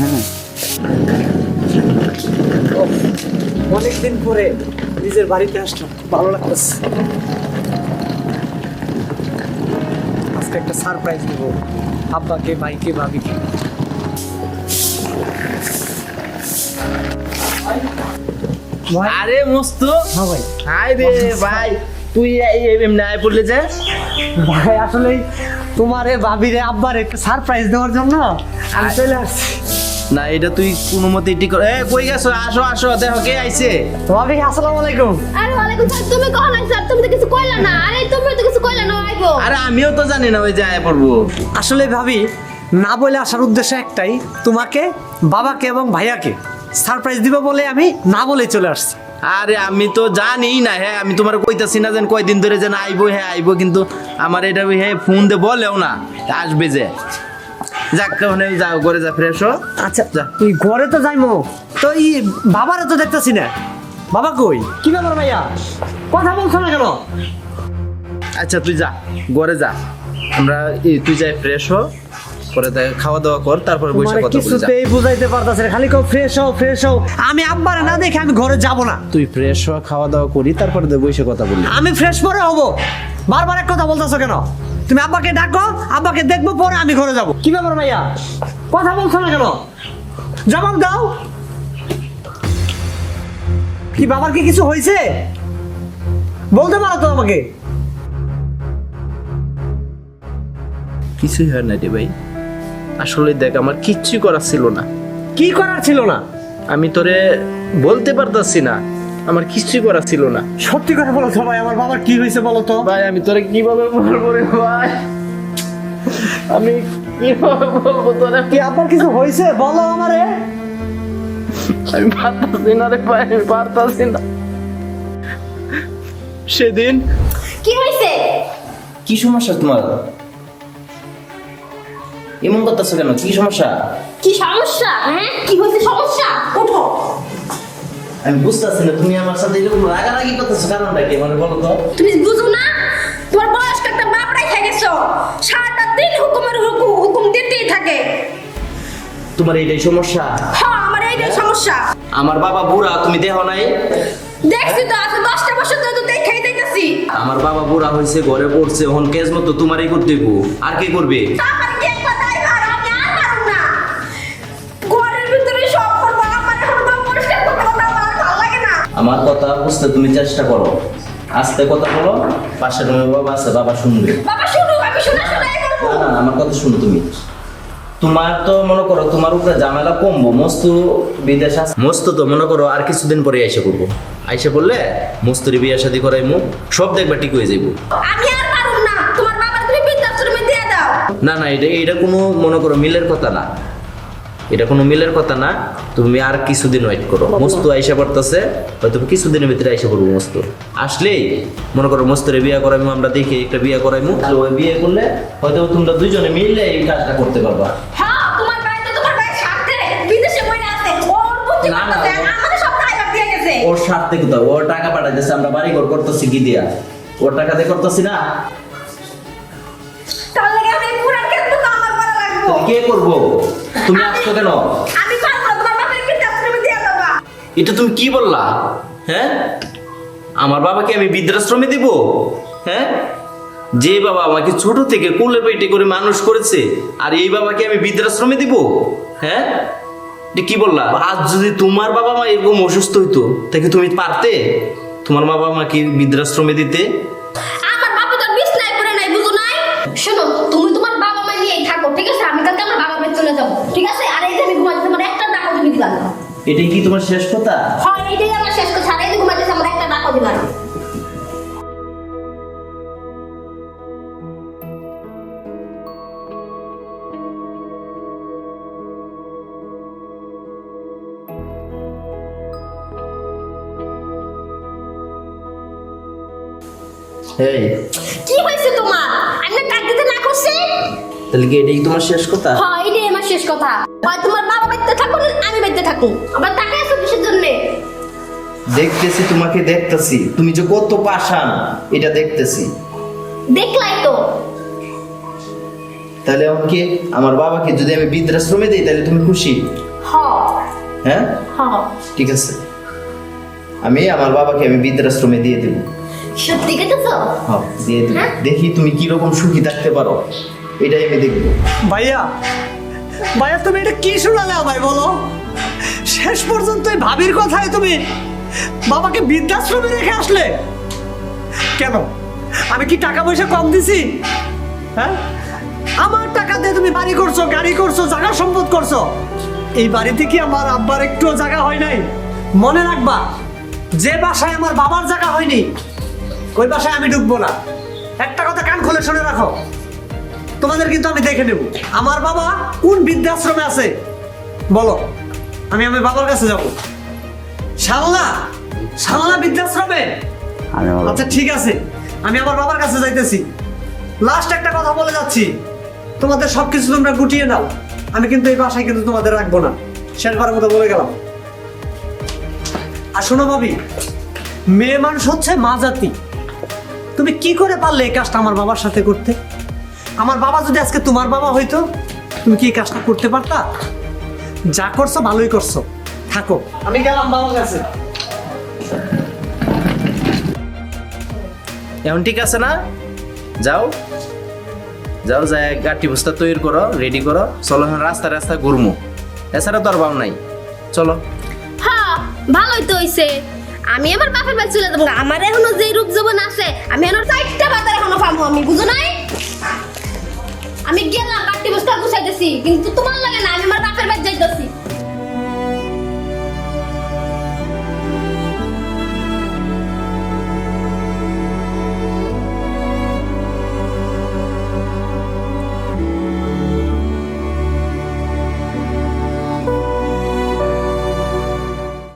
হ্যাঁ অনেকদিন পরে নিজের বাড়িতে আসলাম। ভালো লাগতেছে। আজকে একটা সারপ্রাইজ দিব আব্বাকে ভাইকে ভাবিকে। আরে মস্ত। হ্যাঁ ভাই। হাই রে ভাই। তুই এই এমনি আয় পড়লে যে ভাই আসলে তোমার ভাবিরে আব্বার একটা সারপ্রাইজ দেওয়ার জন্য আমি চলে আসছি। না এটা তুই কোনো মতে ঠিক করে এ কই গেছো? আসো আসো দেখো কে আইছে। ভাবি আসসালামু আলাইকুম। আরে ওয়ালাইকুম সালাম। তুমি কখন আইছো? তুমি তো কিছু কইলা না। আরে তুমি তো কিছু কইলা না আইবো। আরে আমিও তো জানি না ওই যে আয় পড়ব। আসলে ভাবি না বলে আসার উদ্দেশ্য একটাই তোমাকে বাবাকে এবং ভাইয়াকে সারপ্রাইজ দিব বলে আমি না বলে চলে আসছি। আরে আমি তো জানি না হ্যাঁ আমি তোমার কইতাছি না যেন কয়দিন ধরে যেন আইবো হ্যাঁ আইবো কিন্তু আমার এটা হ্যাঁ ফোন দে বলেও না আসবে যে। যাক ওখানে যাও করে যা ফ্রেশ হো। আচ্ছা যা। তুই ঘরে তো যাইমো তো ই বাবারে তো দেখতেছি না। বাবা কই? কি ব্যাপার ভাইয়া? কথা বলছো না কেন? আচ্ছা তুই যা ঘরে যা। আমরা তুই যাই ফ্রেশ হো। পরে খাওয়া দাওয়া কর তারপরে বসে কথা কিছুতেই বুঝাইতে পারতাছে না খালি কও ফ্রেশ হও ফ্রেশ হও। আমি আব্বারে না দেখে আমি ঘরে যাব না। তুই ফ্রেশ হওয়া খাওয়া দাওয়া করি তারপরে বসে কথা বলি। আমি ফ্রেশ পরে হব। বারবার এক কথা বলতেছো কেন? তুমি আব্বাকে ডাকো আব্বাকে দেখব পরে আমি ঘরে যাব। কি ব্যাপার ভাইয়া? কথা বলছো না কেন? জবাব দাও। কি বাবার কি কিছু হয়েছে? বলতে পারো তো আমাকে। কিছুই হয় না রে ভাই। আসলে দেখ আমার কিচ্ছুই করার ছিল না। কি করার ছিল না? আমি তোরে বলতে পারতাছি না আমার কিছুই করার ছিল না। সত্যি কথা বলো তো ভাই আমার বাবার কি হয়েছে বলো তো ভাই আমি তোরে কীভাবে বলব রে ভাই? আমি কীভাবে বলব তোরে? কি আব্বার কিছু হয়েছে? বলো আমারে। আমি পারতাছি না রে ভাই আমি পারতাছি না। সেদিন কি হইছে কি সমস্যা তোমার? এমন করতেছো কেন? কি সমস্যা? কি সমস্যা? হ্যাঁ? কি হইছে সমস্যা? ওঠো আমি বুঝতেছি না তুমি আমার সাথে এরকম রাগারাগি করতেছো কারণটা কি মানে বলো তো? তুমি বুঝো না? তোমার বয়স্ক একটা বাপ রেখে গেছো। সারাটা দিন হুকুমের হুকুম হুকুম দিতেই থাকে। তোমার এইটাই সমস্যা? হ্যাঁ আমার এইটাই সমস্যা। আমার বাবা বুড়া তুমি দেহ নাই? দেখছি তো আজকে দশটা বছর ধরে তো দেখাই দিতেছি আমার বাবা বুড়া হয়েছে ঘরে পড়ছে এখন কেজ মতো তোমারই করতে। আর কে করবে? আমার কি আমার কথা বুঝতে তুমি চেষ্টা করো। আস্তে কথা বলো পাশে রুমে বাবা আছে বাবা শুনবে। বাবা শুনো আমি শোনা শোনাই করব। না না আমার কথা শুনো তুমি। তোমার তো মনে করো তোমার উপরে ঝামেলা কমবো মস্তু বিদেশ আছে। মস্ত তো মনে করো আর কিছুদিন পরে আইসে করব। আইসে বললে মস্তুরি বিয়ে শাদি করাইমু সব দেখবা ঠিক হয়ে যাইবো। আমি আর পারুম না। তোমার বাবার তুমি বৃদ্ধাশ্রমে দিয়ে দাও। না না এটা এটা কোনো মনে করো মিলের কথা না। এটা কোনো মিলের কথা না তুমি আর কিছুদিন ওয়েট করো। মস্তু আইসা পড়তেছে হয়তো কিছুদিনের ভিতরে আইসা করব মস্তু। আসলেই মনে করো মস্তুরে বিয়ে করাইমু আমরা দেখি একটা বিয়ে করাইমু ওই বিয়ে করলে হয়তো তোমরা দুইজনে মিললে এই কাজটা করতে পারবা। হ্যাঁ ওর না, না, স্বার্থে কোথাও? ওর টাকা পাঠাইতেছে আমরা বাড়ি ঘর করতেছি কি দিয়া? ওর টাকা দিয়ে করতেছি না? কে করব? তুমি আসছো কেন? আমি পারব না তোমার বাবার বৃদ্ধাশ্রমে দিয়ে দেবা এটা তুমি কি বললা? হ্যাঁ? আমার বাবাকে আমি বৃদ্ধাশ্রমে দিব? হ্যাঁ? যে বাবা আমাকে ছোট থেকে কোলে পেটে করে মানুষ করেছে আর এই বাবাকে আমি বৃদ্ধাশ্রমে দিব? হ্যাঁ? এটা কি বললা? আজ যদি তোমার বাবা মা এরকম অসুস্থ হইতো তাকে তুমি পারতে? তোমার বাবা মাকে বৃদ্ধাশ্রমে দিতে আমার বাবা তো বিছনায় পড়ে নাই বুঝো নাই শোনো তুমি তোমার বাবা মা নিয়েই থাকো ঠিক আছে আমি কালকে আমার বাবার বাড়ি চলে যাব ঠিক আছে আর এই যে আমি ঘুমাইতে আমার একটা টাকা তুমি দিলাম না এটাই কি তোমার শেষ কথা? হয় এটাই আমার শেষ কথা। আর এই যে ঘুমাইতেছে আমার একটা এই। কি হয়েছে তোমার? আমি দিতে না করছি? তাহলে কি এটাই তোমার শেষ কথা? হ্যাঁ শেষ কথা। হয় তোমার বাবা থাকো না আমি বাড়িতে থাকো আবার টাকা আছে কিসের জন্য? দেখতেছি তোমাকে দেখতেছি। তুমি যে কত পাষাণ এটা দেখতেছি। দেখলাই তো। তাহলে আমাকে আমার বাবাকে যদি আমি বৃদ্ধাশ্রমে দিই তাহলে তুমি খুশি? হ। হ্যাঁ? ঠিক আছে। আমি আমার বাবাকে আমি বৃদ্ধাশ্রমে দিয়ে দেবো। সত্যি হ্যাঁ দিয়ে দেবো। হ্যাঁ? দেখি তুমি কীরকম সুখী থাকতে পারো। এটাই আমি দেখব। ভাইয়া ভাইয়া তুমি এটা কি শোনালে আমায় বলো? শেষ পর্যন্ত এই ভাবির কথায় তুমি বাবাকে বৃদ্ধাশ্রমে রেখে আসলে? কেন? আমি কি টাকা পয়সা কম দিছি? হ্যাঁ? আমার টাকা দিয়ে তুমি বাড়ি করছ, গাড়ি করছ, জায়গা সম্পদ করছ। এই বাড়িতে কি আমার আব্বার একটু জায়গা হয় নাই? মনে রাখবা, যে বাসায় আমার বাবার জায়গা হয়নি, ওই বাসায় আমি ঢুকবো না। একটা কথা কান খুলে শুনে রাখো। তোমাদের কিন্তু আমি দেখে নেব। আমার বাবা কোন বৃদ্ধাশ্রমে আছে? বলো আমি আমার বাবার কাছে যাব। শালনা শালনা বৃদ্ধাশ্রমে? আচ্ছা ঠিক আছে। আমি আমার বাবার কাছে যাইতেছি। লাস্ট একটা কথা বলে যাচ্ছি। তোমাদের সবকিছু তোমরা গুটিয়ে নাও। আমি কিন্তু এই বাসায় কিন্তু তোমাদের রাখব না। শেষবারের মতো বলে গেলাম। আর শোনো ভাবি মেয়ে মানুষ হচ্ছে মা জাতি। তুমি কি করে পারলে এই কাজটা আমার বাবার সাথে করতে? আমার বাবা যদি আজকে তোমার বাবা হইতো, তুমি কি এই কাজটা করতে পারতা? যা করছ, ভালোই করছ। থাকো। আমি গেলাম বাবার কাছে। এখন ঠিক আছে না? যাও। যাও যাই গাঠি বস্তা তৈরি করো রেডি করো। চলো, এখন রাস্তা রাস্তা ঘুরমু। এছাড়া তো আর নাই। চলো। হ্যাঁ ভালোই তো হইছে। আমি আমার বাপের বাড়ি চলে যাব। আমার এখনও যে আমি গেলাম